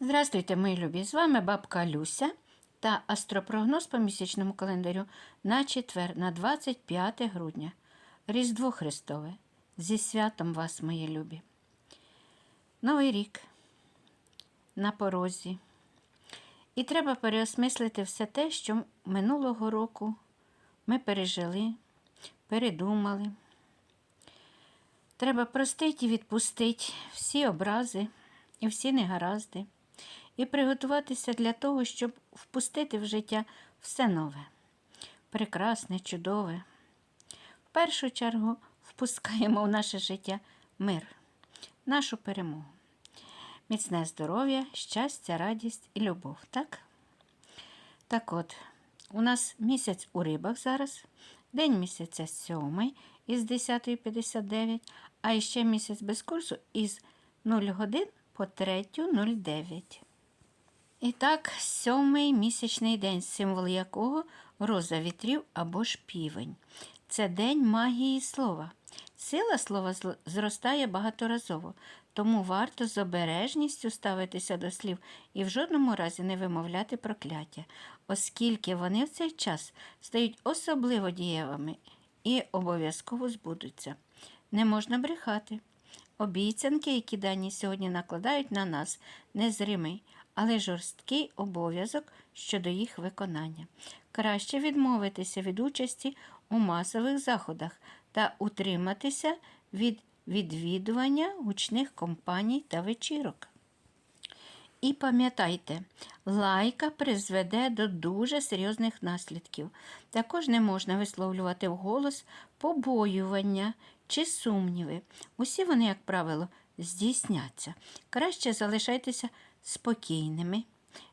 Здравствуйте, мої любі! З вами бабка Люся та астропрогноз по місячному календарю на четвер, на 25 грудня. Різдво Христове. Зі святом вас, мої любі. Новий рік на порозі. І треба переосмислити все те, що минулого року ми пережили, передумали. Треба простити і відпустити всі образи і всі негаразди, і приготуватися для того, щоб впустити в життя все нове, прекрасне, чудове. В першу чергу впускаємо в наше життя мир, нашу перемогу, міцне здоров'я, щастя, радість і любов. Так? Так от, у нас місяць у рибах зараз, день місяця сьомий із 10.59, а ще місяць без курсу із 0 годин по 3.09. І так, сьомий місячний день, символ якого роза вітрів або ж півень. Це день магії слова. Сила слова зростає багаторазово, тому варто з обережністю ставитися до слів і в жодному разі не вимовляти прокляття, оскільки вони в цей час стають особливо дієвими і обов'язково збудуться. Не можна брехати. Обіцянки, які дані сьогодні накладають на нас, незримий, але жорсткий обов'язок щодо їх виконання. Краще відмовитися від участі у масових заходах та утриматися від відвідування гучних компаній та вечірок. І пам'ятайте, лайка призведе до дуже серйозних наслідків. Також не можна висловлювати вголос побоювання чи сумніви. Усі вони, як правило, здійсняться. Краще залишайтеся спокійними.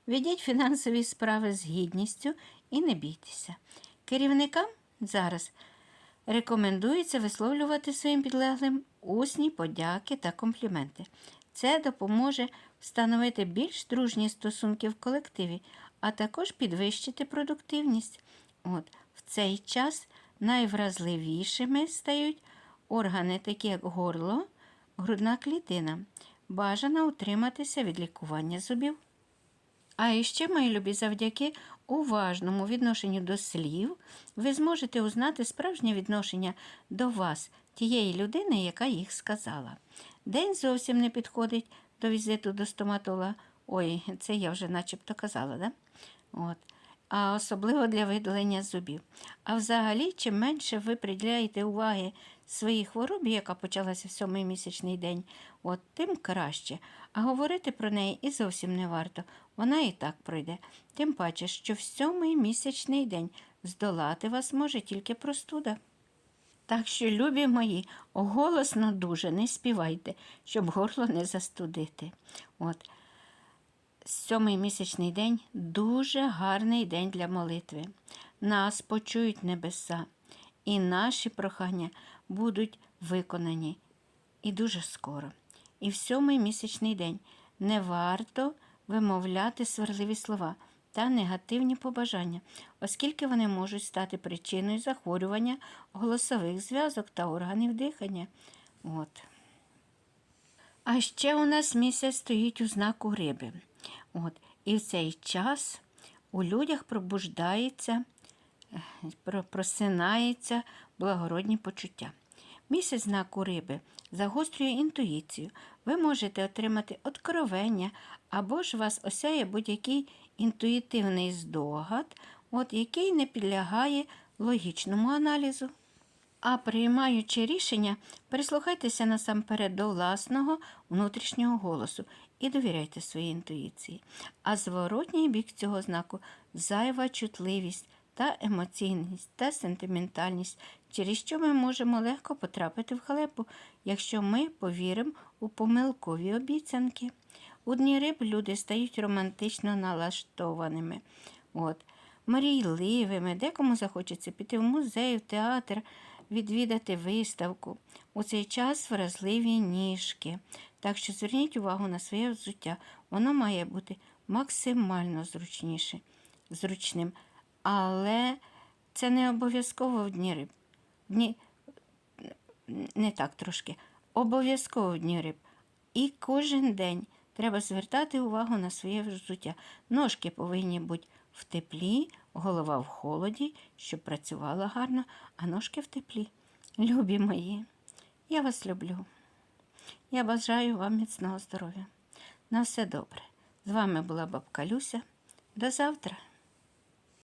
Ведіть фінансові справи з гідністю і не бійтеся. Керівникам зараз рекомендується висловлювати своїм підлеглим усні подяки та компліменти. Це допоможе встановити більш дружні стосунки в колективі, а також підвищити продуктивність. От, в цей час найвразливішими стають органи, такі як горло, грудна клітина. Бажано утриматися від лікування зубів. А іще, мої любі, завдяки уважному відношенню до слів, ви зможете узнати справжнє відношення до вас, тієї людини, яка їх сказала. День зовсім не підходить до візиту до стоматолога. Ой, це я вже начебто казала, да? От. А особливо для видалення зубів. А взагалі, чим менше ви приділяєте уваги своїй хворобі, яка почалася в сьомий місячний день, от тим краще. А говорити про неї і зовсім не варто. Вона і так пройде. Тим паче, що в сьомий місячний день здолати вас може тільки простуда. Так що, любі мої, голосно дуже не співайте, щоб горло не застудити. От. Сьомий місячний день дуже гарний день для молитви. Нас почують небеса, і наші прохання будуть виконані і дуже скоро. І в сьомий місячний день не варто вимовляти сварливі слова та негативні побажання, оскільки вони можуть стати причиною захворювання голосових зв'язок та органів дихання. От. А ще у нас місяць стоїть у знаку риби. От. І в цей час у людях пробуждається, е, просинається благородні почуття. Місяць знаку риби загострює інтуїцію. Ви можете отримати откровення або ж вас осяє будь-який інтуїтивний здогад, от, який не підлягає логічному аналізу. А приймаючи рішення, прислухайтеся насамперед до власного внутрішнього голосу і довіряйте своїй інтуїції. А зворотній бік цього знаку зайва чутливість та емоційність та сентиментальність, через що ми можемо легко потрапити в халепу, якщо ми повіримо у помилкові обіцянки. У дні риб люди стають романтично налаштованими. От мрійливими, декому захочеться піти в музей, в театр, відвідати виставку. У цей час вразливі ніжки. Так що зверніть увагу на своє взуття. Воно має бути максимально зручніше, зручним. Але це не обов'язково в дні риб. Дні... Не так трошки. Обов'язково в дні риб. І кожен день треба звертати увагу на своє взуття. Ножки повинні бути в теплі, голова в холоді, щоб працювала гарно, а ножки в теплі. Любі мої, я вас люблю. Я бажаю вам міцного здоров'я. На все добре. З вами була бабка Люся. До завтра.